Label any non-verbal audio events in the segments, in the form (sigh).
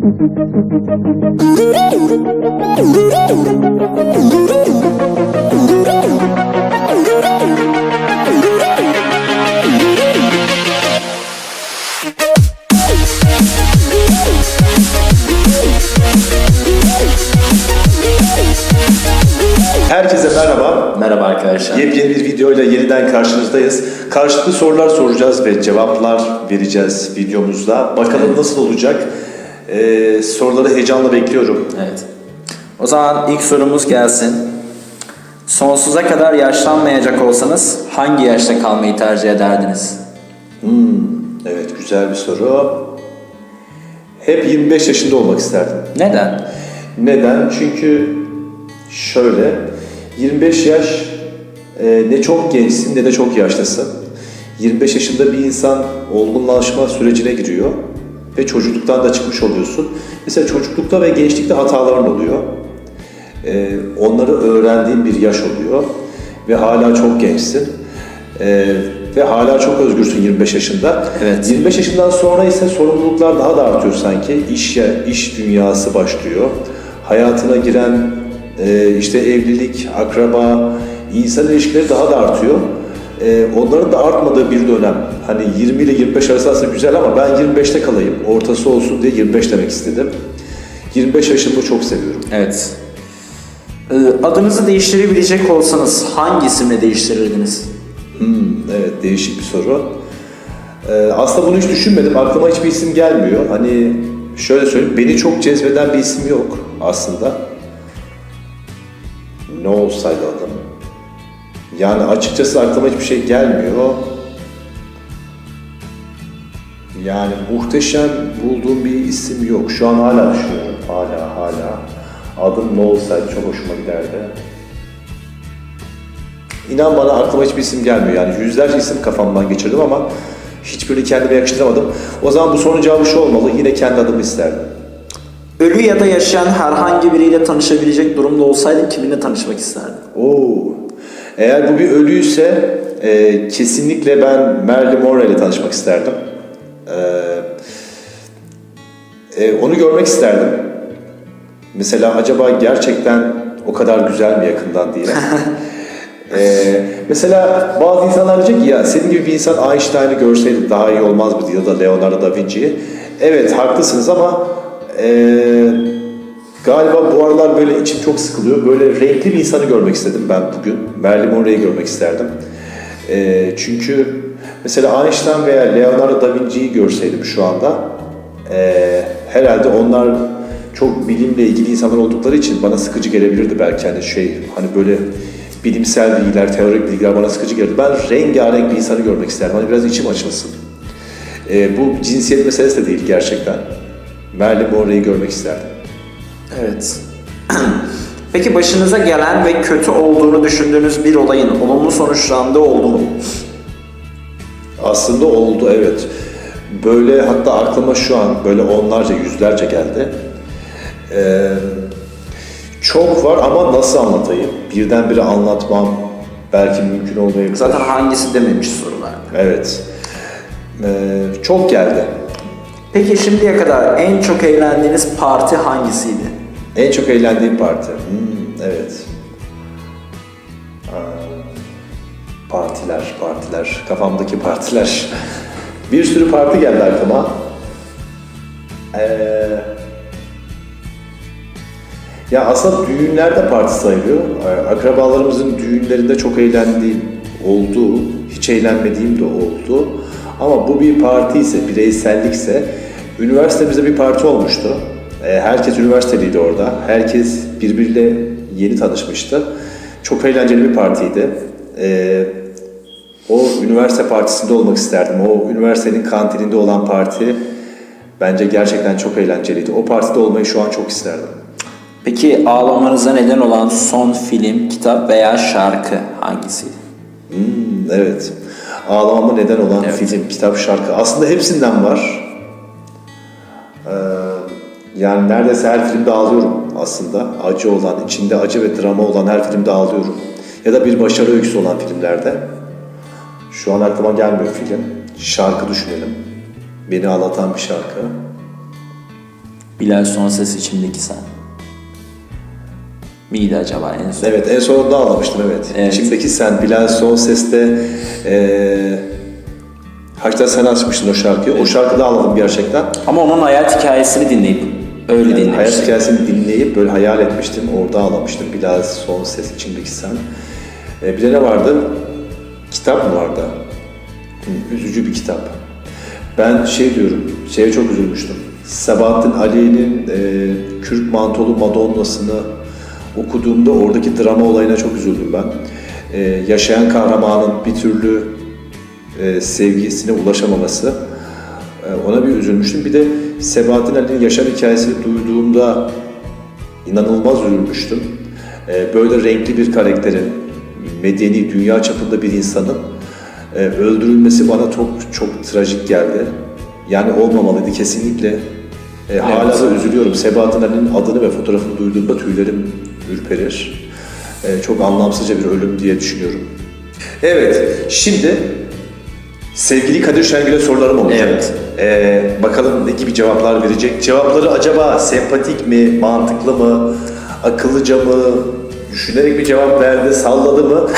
Herkese merhaba. Merhaba arkadaşlar. Yepyeni bir videoyla yeniden karşınızdayız. Karşılıklı sorular soracağız ve cevaplar vereceğiz videomuzda. Bakalım nasıl olacak? Ee, soruları heyecanla bekliyorum. Evet. O zaman ilk sorumuz gelsin. Sonsuza kadar yaşlanmayacak olsanız hangi yaşta kalmayı tercih ederdiniz? Evet, güzel bir soru. Hep 25 yaşında olmak isterdim. Neden? Neden? Çünkü şöyle, 25 yaş e, ne çok gençsin ne de çok yaşlısın. 25 yaşında bir insan olgunlaşma sürecine giriyor ve çocukluktan da çıkmış oluyorsun. Mesela çocuklukta ve gençlikte hataların oluyor. E, onları öğrendiğin bir yaş oluyor ve hala çok gençsin. E, ve hala çok özgürsün 25 yaşında. Evet. 25 yaşından sonra ise sorumluluklar daha da artıyor sanki. İş ya, iş dünyası başlıyor. Hayatına giren e, işte evlilik, akraba, insan ilişkileri daha da artıyor. E, onların da artmadığı bir dönem. Hani 20 ile 25 arası aslında güzel ama ben 25'te kalayım. Ortası olsun diye 25 demek istedim. 25 yaşımı çok seviyorum. Evet. Ee, Adınızı değiştirebilecek olsanız hangi isimle değiştirirdiniz? Hmm, evet değişik bir soru. Ee, aslında bunu hiç düşünmedim. Aklıma hiçbir isim gelmiyor. Hani şöyle söyleyeyim, beni çok cezbeden bir isim yok aslında. Ne olsaydı adım? Yani açıkçası aklıma hiçbir şey gelmiyor. Yani muhteşem bulduğum bir isim yok. Şu an hala düşünüyorum. Hala hala. Adım ne olsaydı çok hoşuma giderdi. İnan bana aklıma hiçbir isim gelmiyor. Yani yüzlerce isim kafamdan geçirdim ama hiçbirini kendime yakıştıramadım. O zaman bu sorunun cevabı şu olmalı. Yine kendi adımı isterdim. Ölü ya da yaşayan herhangi biriyle tanışabilecek durumda olsaydın kiminle tanışmak isterdin? Oo. Eğer bu bir ölüyse e, kesinlikle ben Marilyn Monroe ile tanışmak isterdim. E, e, onu görmek isterdim. Mesela acaba gerçekten o kadar güzel mi yakından diye. Ee, (laughs) mesela bazı insanlar diyecek ki ya senin gibi bir insan Einstein'ı görseydi daha iyi olmaz mıydı ya da Leonardo da Vinci'yi. Evet haklısınız ama ee, galiba bu aralar böyle içim çok sıkılıyor. Böyle renkli bir insanı görmek istedim ben bugün. Marilyn Monroe'yi görmek isterdim. Ee, çünkü mesela Einstein veya Leonardo da Vinci'yi görseydim şu anda ee, herhalde onlar çok bilimle ilgili insanlar oldukları için bana sıkıcı gelebilirdi belki hani şey hani böyle bilimsel bilgiler, teorik bilgiler bana sıkıcı gelirdi. Ben rengarenk bir insanı görmek isterdim. Hani biraz içim açılsın. Ee, bu cinsiyet meselesi de değil gerçekten. Marilyn Monroe'yi görmek isterdim. Evet. (clears throat) Peki başınıza gelen ve kötü olduğunu düşündüğünüz bir olayın olumlu sonuçlandığı oldu mu? Aslında oldu evet. Böyle hatta aklıma şu an böyle onlarca yüzlerce geldi. Ee, çok var ama nasıl anlatayım? Birdenbire anlatmam belki mümkün olmayabilir. Zaten hangisi dememiş sorularda. Evet. Ee, çok geldi. Peki şimdiye kadar en çok eğlendiğiniz parti hangisiydi? En çok eğlendiğim parti. Hmm, evet. Partiler, partiler. Kafamdaki partiler. (laughs) Bir sürü parti geldi aklıma. Ee, ya aslında düğünlerde parti sayılıyor. Ee, Akrabalarımızın düğünlerinde çok eğlendiğim oldu. Hiç eğlenmediğim de oldu. Ama bu bir parti ise, bireysellikse üniversitemizde bir parti olmuştu. Ee, Herkes üniversiteliydi orada. Herkes birbiriyle yeni tanışmıştı. Çok eğlenceli bir partiydi. Ee, o üniversite partisinde olmak isterdim. O üniversitenin kantininde olan parti bence gerçekten çok eğlenceliydi. O partide olmayı şu an çok isterdim. Peki ağlamanıza neden olan son film, kitap veya şarkı hangisiydi? Hmm, evet. Ağlamama neden olan Evet. film, kitap, şarkı. Aslında hepsinden var. Ee, yani neredeyse her filmde ağlıyorum aslında. Acı olan, içinde acı ve drama olan her filmde ağlıyorum. Ya da bir başarı öyküsü olan filmlerde. Şu an aklıma gelmiyor film. Şarkı düşünelim. Beni ağlatan bir şarkı. Bilal son ses içimdeki sen. Miydi acaba en son? Evet en sonunda ağlamıştım evet. Evet. İçimdeki sen Bilal son seste eee Hatta sen açmıştın o şarkıyı. O şarkıda ağladım gerçekten. Ama onun hayat hikayesini dinleyip öyle Yani hayat hikayesini dinleyip böyle hayal etmiştim. Orada ağlamıştım. Bilal son ses içimdeki sen. Ee, bir de ne vardı? Kitap mı vardı? Üzücü bir kitap. Ben şey diyorum, şeye çok üzülmüştüm. Sabahattin Ali'nin e, Kürk Mantolu Madonna'sını okuduğumda oradaki drama olayına çok üzüldüm ben. E, yaşayan kahramanın bir türlü e, sevgisine ulaşamaması. E, ona bir üzülmüştüm. Bir de Sebahattin Ali'nin yaşam hikayesini duyduğumda inanılmaz üzülmüştüm. E, böyle renkli bir karakterin, medeni, dünya çapında bir insanın e, öldürülmesi bana çok çok trajik geldi. Yani olmamalıydı kesinlikle. E, hala da üzülüyorum. Sebahattin Ali'nin adını ve fotoğrafını duyduğumda tüylerim ürperir. E, çok anlamsızca bir ölüm diye düşünüyorum. Evet, şimdi sevgili Kadir Şengül'e sorularım olacak. Evet. Ee, bakalım ne gibi cevaplar verecek. Cevapları acaba sempatik mi, mantıklı mı, akıllıca mı, düşünerek bir cevap verdi, salladı mı?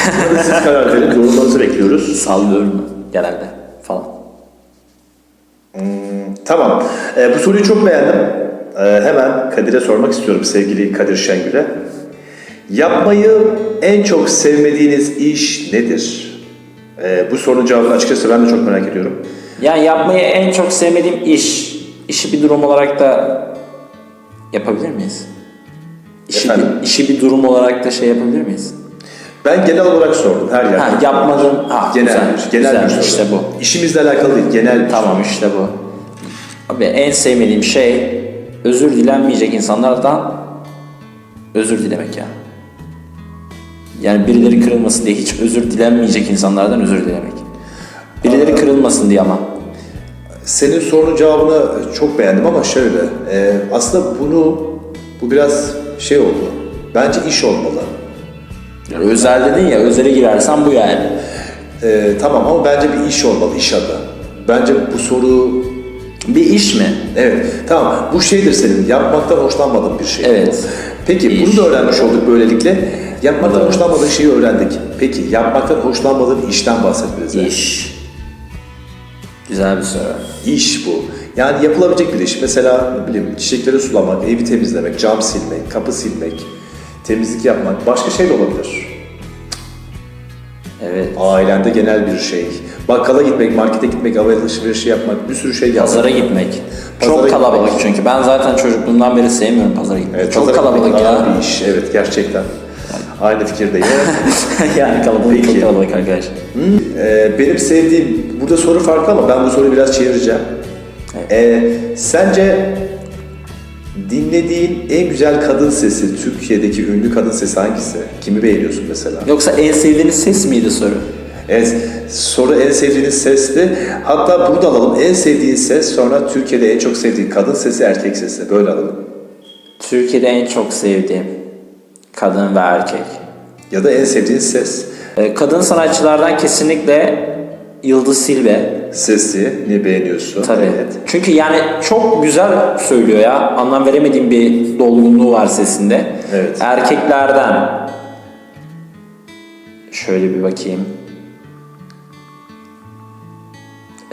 Siz (laughs) karar verin. Yorumlarınızı bekliyoruz. Sallıyorum genelde falan. Tamam. Ee, bu soruyu çok beğendim. Ee, hemen Kadir'e sormak istiyorum sevgili Kadir Şengül'e. Yapmayı en çok sevmediğiniz iş nedir? Ee, bu sorunun cevabını açıkçası ben de çok merak ediyorum. Yani yapmayı en çok sevmediğim iş. İşi bir durum olarak da yapabilir miyiz? İşi, Efendim? bir, işi bir durum olarak da şey yapabilir miyiz? Ben genel olarak sordum her yerde. Ha, yapmadığım, ha, Genel, güzel, bir, genel güzel, bir soru. işte bu. İşimizle alakalı değil, genel bir Tamam işte bu. Abi en sevmediğim şey özür dilenmeyecek insanlardan özür dilemek ya. Yani birileri kırılmasın diye hiç özür dilenmeyecek insanlardan özür dilemek. Birileri kırılmasın diye ama. Senin sorunun cevabını çok beğendim ama şöyle, e, aslında bunu, bu biraz şey oldu. Bence iş olmalı. Yani özel dedin ya özele girersen bu yani. E, tamam ama bence bir iş olmalı, iş adı. Bence bu soru, Bir iş mi? evet tamam bu şeydir senin, yapmaktan hoşlanmadığın bir şey. Evet. Peki İş. bunu da öğrenmiş olduk böylelikle. Yapmaktan hoşlanmadığın şeyi öğrendik. Peki yapmaktan hoşlanmadığın işten bahset bize. İş. Güzel bir soru. İş bu. Yani yapılabilecek bir iş. Mesela ne bileyim çiçekleri sulamak, evi temizlemek, cam silmek, kapı silmek, temizlik yapmak, başka şey de olabilir. Evet. Ailende genel bir şey. Bakkala gitmek, markete gitmek, alışveriş yapmak, bir sürü şey yapmak. Pazara gitmek. Pazara Çok kalabalık gitmek. çünkü. Ben zaten çocukluğumdan beri sevmiyorum pazara gitmeyi. Evet, Çok pazara kalabalık ya. bir iş. Evet gerçekten. Aynı fikirdeyim. (laughs) yani kalabalık Peki. çok kalabalık arkadaş. Ee, benim sevdiğim, burada soru farklı ama ben bu soruyu biraz çevireceğim. Ee, sence dinlediğin en güzel kadın sesi, Türkiye'deki ünlü kadın sesi hangisi? Kimi beğeniyorsun mesela? Yoksa en sevdiğiniz ses miydi soru? Evet, soru en sevdiğiniz sesti. Hatta burada alalım. En sevdiğin ses, sonra Türkiye'de en çok sevdiğin kadın sesi, erkek sesi. Böyle alalım. Türkiye'de en çok sevdiğim kadın ve erkek. Ya da en sevdiğin ses. Ee, Kadın sanatçılardan kesinlikle Yıldız Silbe. Sesini beğeniyorsun. Tabii. Evet. Çünkü yani çok güzel söylüyor ya. Anlam veremediğim bir dolgunluğu var sesinde. Evet. Erkeklerden şöyle bir bakayım.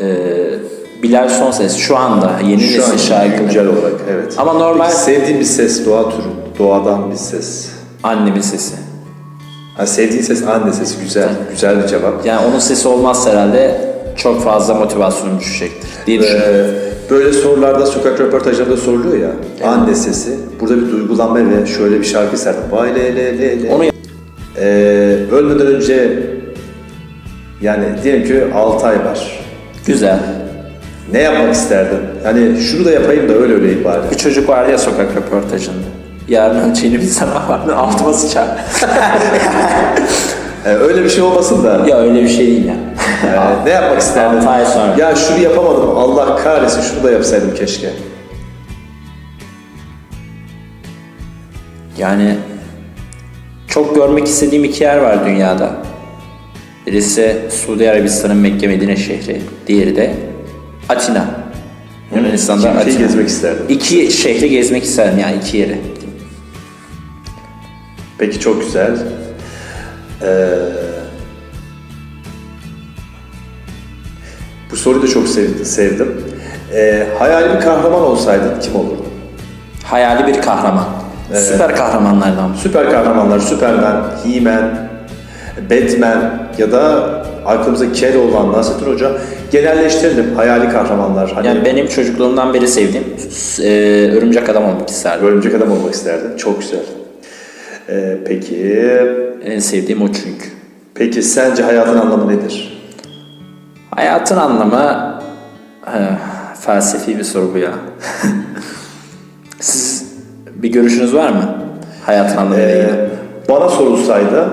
Ee, Bilal Sonses şu anda yeni Şu nesil şarkıları. güncel olarak evet. Ama normal- Peki sevdiğin bir ses, doğa türü, doğadan bir ses. Annemin sesi. Ha, sevdiğin ses anne sesi güzel, güzel bir cevap. Yani onun sesi olmazsa herhalde çok fazla motivasyonum düşecektir diye düşünüyorum. Ee, böyle sorularda, sokak röportajlarında soruluyor ya, anne sesi. Burada bir duygulanma ve şöyle bir şarkı serdim. Vay le le le le. Onu Ee, ölmeden önce, yani diyelim ki 6 ay var. güzel. Ne yapmak isterdin? Hani şunu da yapayım da öyle öleyim bari. Bir çocuk vardı ya sokak röportajında. Yarın öleceğini bilsem vardı altıma sıçar. (laughs) Ee, öyle bir şey olmasın da. ya öyle bir şey değil ya. Ee, ne yapmak isterdin? Ay sonra. Ya şunu yapamadım. Allah kahretsin şunu da yapsaydım keşke. Yani çok görmek istediğim iki yer var dünyada. Birisi Suudi Arabistan'ın Mekke Medine şehri, diğeri de Atina. Yunanistan'da İki ülkeyi Atina. gezmek isterdim. İki şehri gezmek isterdim yani iki yeri. Peki çok güzel. Ee, soruyu da çok sevdim. sevdim. Ee, hayali bir kahraman olsaydın kim olurdun? Hayali bir kahraman. Süper kahramanlardan. Süper kahramanlar, Superman, He-Man, Batman ya da aklımıza Keloğlan, Nasrettin Hoca genelleştirelim hayali kahramanlar. Hani Yani benim çocukluğumdan beri sevdiğim e, örümcek adam olmak isterdim. örümcek adam olmak isterdim. Çok güzel. Ee, peki, En sevdiğim o çünkü. peki sence hayatın anlamı nedir? Hayatın anlamı eh, felsefi bir soru bu ya. (laughs) Siz bir görüşünüz var mı? Hayatın anlamı ile ilgili. Ee, bana sorulsaydı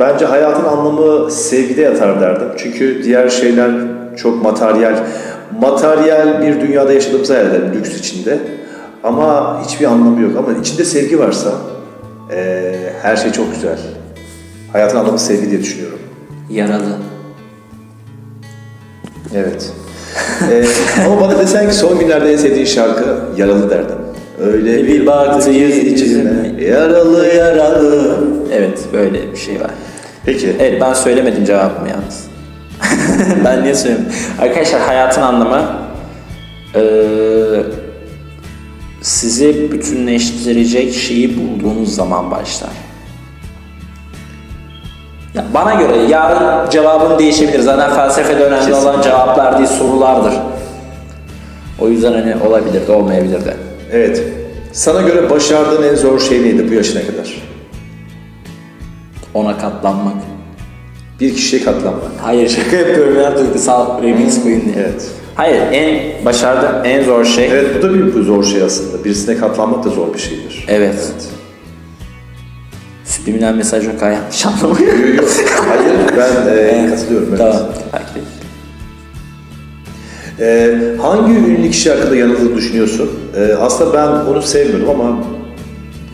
bence hayatın anlamı sevgide yatar derdim. Çünkü diğer şeyler çok materyal. Materyal bir dünyada yaşadığımızı hayal ederim lüks içinde. Ama hiçbir anlamı yok. Ama içinde sevgi varsa ee, her şey çok güzel. Hayatın anlamı sevgi diye düşünüyorum. Yaralı. Evet. Ee, ama bana desen ki son günlerde en sevdiğin şarkı Yaralı derdim. Öyle Bir baktı yüz içine Yaralı yaralı. Evet böyle bir şey var. Peki. Evet ben söylemedim cevabımı yalnız. (laughs) ben niye söylemedim? Arkadaşlar hayatın anlamı eee, sizi bütünleştirecek şeyi bulduğunuz zaman başlar. Ya bana göre yarın cevabın değişebilir. Zaten felsefede önemli olan cevaplar değil sorulardır. O yüzden hani olabilir de olmayabilir de. Evet. Sana göre başardığın en zor şey neydi bu yaşına kadar? Ona katlanmak. Bir kişiye katlanmak. Hayır şaka yapıyorum ya duygusal remix koyun diye. Evet. Hayır en başardığım en zor şey Evet bu da bir zor şey aslında. Birisine katlanmak da zor bir şeydir. Evet. Subliminal mesaj yok ha yanlış anlamayın. Yok yok. Hayır ben e, (laughs) katılıyorum. Evet. tamam. Belki. E, hangi ünlü kişi hakkında yanıldığını düşünüyorsun? E, aslında ben onu sevmiyorum ama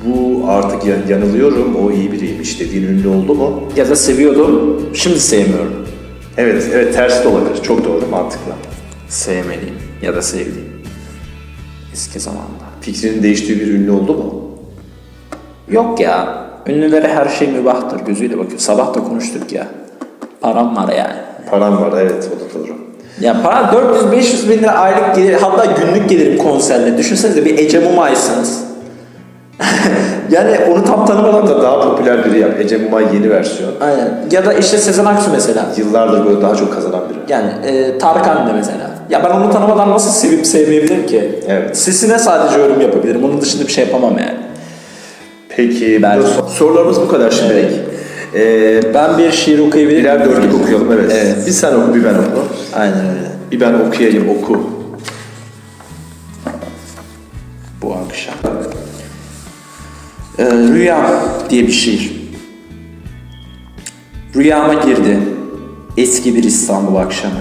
bu artık yan- yanılıyorum. O iyi biriymiş dediğin ünlü oldu mu? Ya da seviyordum, şimdi sevmiyorum. Evet, evet tersi de olabilir. Çok doğru, mantıklı. Sevmeliyim ya da sevdiğim. Eski zamanda. Fikrinin değiştiği bir ünlü oldu mu? Yok ya. Ünlülere her şey mübahtır gözüyle bakıyor. Sabah da konuştuk ya. Param var yani. Param var, evet o da doğru. Ya para 400-500 bin lira aylık gelir hatta günlük gelirim konserle. Düşünsenize bir Ece Mumay'sınız. (laughs) yani onu tam tanımadan da daha popüler biri yap. Ece Mumay yeni versiyon. Aynen. Ya da işte Sezen Aksu mesela. Yıllardır böyle daha çok kazanan biri. Yani e, Tarkan da mesela. Ya ben onu tanımadan nasıl sevip sevmeyebilirim ki? Evet. Sesine sadece yorum yapabilirim. Onun dışında bir şey yapamam yani. Peki, Ben- sorularımız bu kadar şimdilik. Ee, Ben bir şiir okuyabilirim. birer dörtlük okuyalım, evet. Evet. Bir sen oku, bir ben oku. Aynen öyle. Bir ben okuyayım, oku. Bu akşam. Ee, Rüya diye bir şiir. Rüyama girdi eski bir İstanbul akşamı.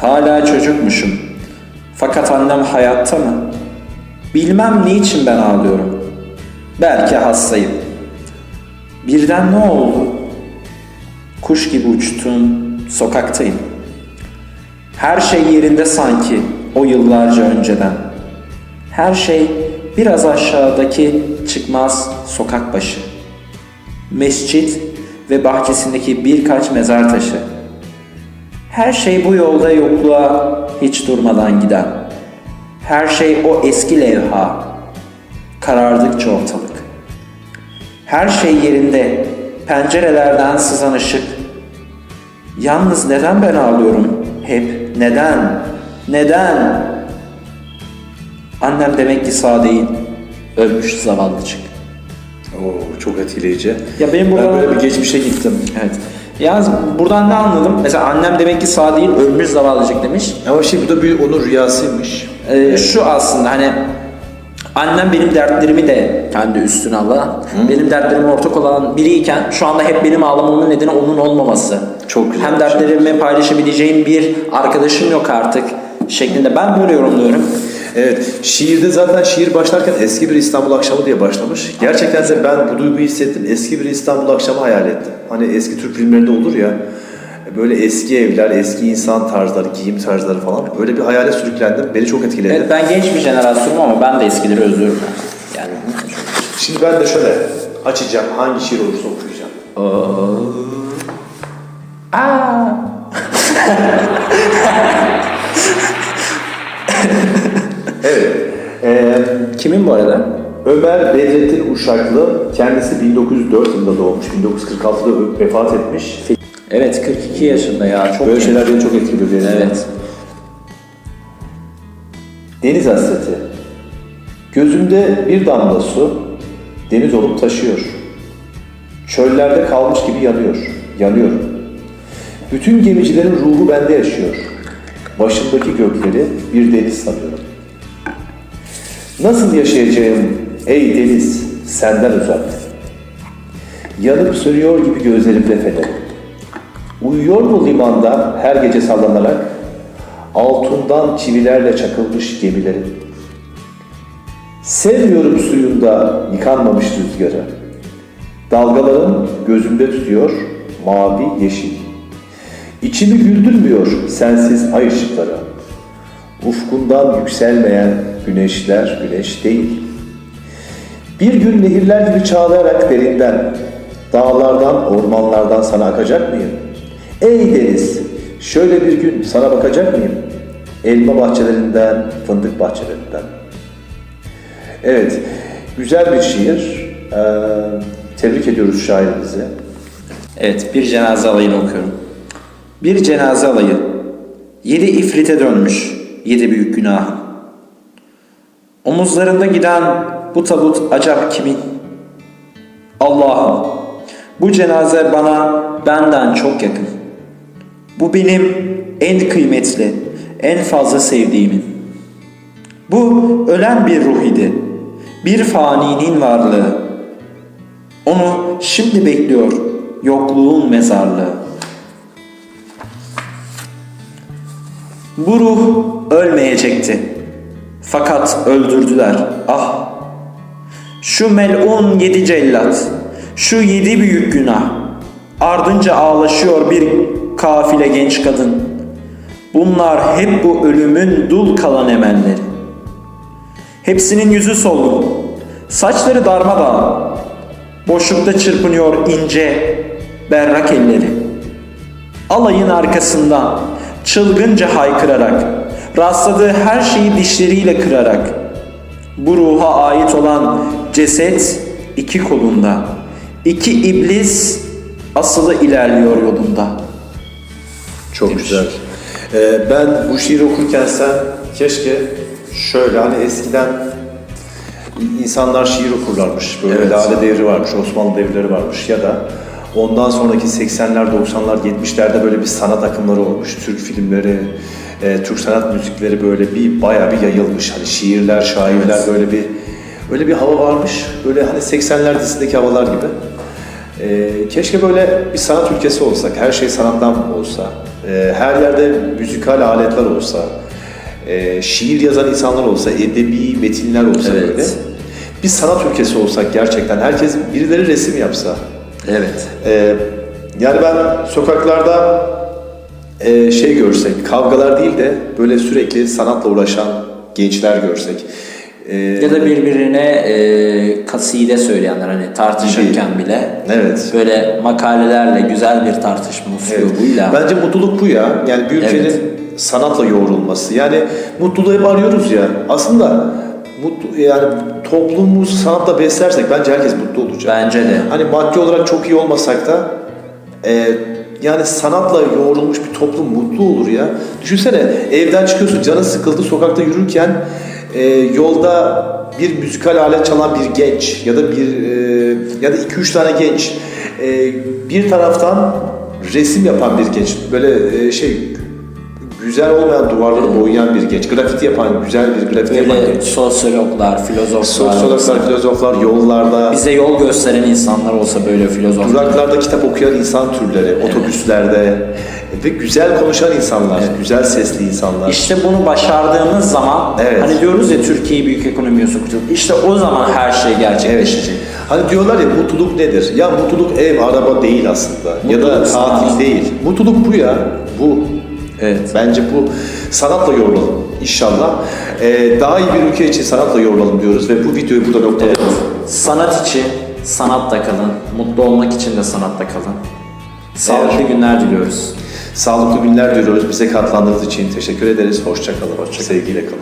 Hala çocukmuşum. Fakat annem hayatta mı? Bilmem niçin ben ağlıyorum. Belki hastayım. Birden ne oldu? Kuş gibi uçtum, sokaktayım. Her şey yerinde sanki o yıllarca önceden. Her şey biraz aşağıdaki çıkmaz sokak başı. Mescit ve bahçesindeki birkaç mezar taşı. Her şey bu yolda yokluğa hiç durmadan giden. Her şey o eski levha. Karardıkça ortalık. Her şey yerinde. Pencerelerden sızan ışık. Yalnız neden ben ağlıyorum? Hep neden? Neden? Annem demek ki sağ değil. Ölmüş zavallıcık. Oo, çok etkileyici. Ya benim Ben burada- böyle bir geçmişe gittim. Evet. Yalnız buradan ne anladım? Mesela annem demek ki sağ değil, ölmüş zavallıcık demiş. Ama şey bu da bir onun rüyasıymış. Ee, Şu aslında hani annem benim dertlerimi de kendi üstüne alan, benim dertlerime ortak olan biriyken şu anda hep benim ağlamamın nedeni onun olmaması. Çok güzel Hem bir şey. dertlerimi paylaşabileceğim bir arkadaşım yok artık şeklinde ben böyle yorumluyorum. Evet, şiirde zaten şiir başlarken eski bir İstanbul akşamı diye başlamış. Gerçekten de ben bu duyguyu hissettim. Eski bir İstanbul akşamı hayal ettim. Hani eski Türk filmlerinde olur ya, Böyle eski evler, eski insan tarzları, giyim tarzları falan. Öyle bir hayale sürüklendim. Beni çok etkiledi. Evet ben genç bir jenerasyonum ama ben de eskileri özlüyorum. Yani Şimdi ben de şöyle açacağım. Hangi şiir olursa okuyacağım. evet. Ee, kimin bu arada? Ömer Bedrettin Uşaklı, kendisi 1904 yılında doğmuş, 1946'da ö- vefat etmiş. Evet 42 yaşında ya çok Böyle genç. şeyler beni çok etkiliyor. Deniz. Evet. Deniz hasreti. Gözümde bir damla su, deniz olup taşıyor. Çöllerde kalmış gibi yanıyor, yanıyorum. Bütün gemicilerin ruhu bende yaşıyor. Başımdaki gökleri bir deniz sanıyorum. Nasıl yaşayacağım ey deniz senden uzak? Yanıp sönüyor gibi gözlerimde fenerim. Uyuyor mu limanda her gece sallanarak? Altından çivilerle çakılmış gemilerin. Sevmiyorum suyunda yıkanmamış rüzgarı. Dalgaların gözümde tutuyor mavi yeşil. İçimi güldürmüyor sensiz ay ışıkları. Ufkundan yükselmeyen güneşler güneş değil. Bir gün nehirler gibi çağlayarak derinden, dağlardan, ormanlardan sana akacak mıyım? Ey deniz, şöyle bir gün sana bakacak mıyım? Elma bahçelerinden, fındık bahçelerinden. Evet, güzel bir şiir. Ee, tebrik ediyoruz şairimizi. Evet bir cenaze alayını okuyorum. Bir cenaze alayı. Yedi ifrite dönmüş. Yedi büyük günahın. Omuzlarında giden bu tabut acaba kimin? Allah'ım bu cenaze bana benden çok yakın. Bu benim en kıymetli, en fazla sevdiğimin. Bu ölen bir ruh idi. Bir faninin varlığı. Onu şimdi bekliyor yokluğun mezarlığı. Bu ruh ölmeyecekti. Fakat öldürdüler. Ah! Şu melun yedi cellat, şu yedi büyük günah. Ardınca ağlaşıyor bir kafile genç kadın. Bunlar hep bu ölümün dul kalan emelleri. Hepsinin yüzü solgun, saçları darmadağın. Boşlukta çırpınıyor ince, berrak elleri. Alayın arkasından çılgınca haykırarak, rastladığı her şeyi dişleriyle kırarak, bu ruha ait olan ceset iki kolunda, iki iblis asılı ilerliyor yolunda. Çok Demiş. güzel. Ee, ben bu şiiri okurken sen keşke şöyle hani eskiden insanlar şiir okurlarmış. Böyle Evet. lale devri varmış, Osmanlı devleri varmış ya da ondan sonraki 80'ler, 90'lar, 70'lerde böyle bir sanat akımları olmuş. Türk filmleri, e, Türk sanat müzikleri böyle bir bayağı bir yayılmış. Hani şiirler, şairler Evet. böyle bir öyle bir hava varmış. Böyle hani 80'ler dizisindeki havalar gibi. Ee, keşke böyle bir sanat ülkesi olsak, her şey sanattan olsa, Ee, her yerde müzikal aletler olsa, ee, şiir yazan insanlar olsa, edebi metinler olsa Evet. böyle. Bir sanat ülkesi olsak gerçekten, herkes birileri resim yapsa. Evet. Ee, yani ben sokaklarda ee, şey görsek, kavgalar değil de böyle sürekli sanatla uğraşan gençler görsek. Ee, Ya da birbirine e, kaside söyleyenler hani tartışırken bile Evet. böyle makalelerle güzel bir tartışma üslubuyla. Bence mutluluk bu ya. Yani bir ülkenin Evet. sanatla yoğrulması. Yani mutluluğu hep arıyoruz ya. Aslında mutlu yani toplumumuzu sanatla beslersek bence herkes mutlu olacak. Bence de. Hani maddi olarak çok iyi olmasak da e, yani sanatla yoğrulmuş bir toplum mutlu olur ya. Düşünsene evden çıkıyorsun canın sıkıldı sokakta yürürken e, yolda bir müzikal alet çalan bir genç ya da bir e, ya da iki üç tane genç e, bir taraftan resim yapan bir genç. Böyle e, şey güzel olmayan duvarları boyayan bir genç grafiti yapan güzel bir grafiti yapan Böyle genç sosyologlar, filozoflar, sosyologlar filozoflar yollarda bize yol gösteren insanlar olsa böyle filozof. Duraklarda kitap okuyan insan türleri, otobüslerde ve güzel konuşan insanlar, güzel sesli insanlar. İşte bunu başardığımız zaman Evet. hani diyoruz ya Türkiye'yi büyük ekonomiye sokacağız. İşte o zaman her şey gerçekleşecek. Hani diyorlar ya mutluluk nedir? Ya mutluluk ev, araba değil aslında. ya da Mutluluk tatil değil. Mutluluk bu ya. Bu. Evet. Bence bu sanatla yorulalım inşallah. Ee, daha iyi bir ülke için sanatla yorulalım diyoruz ve bu videoyu burada noktalayalım. Sanat için sanatta kalın. Mutlu olmak için de sanatta kalın. Sağlıklı Eğer- günler diliyoruz. Sağlıklı günler diliyoruz. Bize katlandığınız için teşekkür ederiz. Hoşça kalın. Sevgiyle kalın.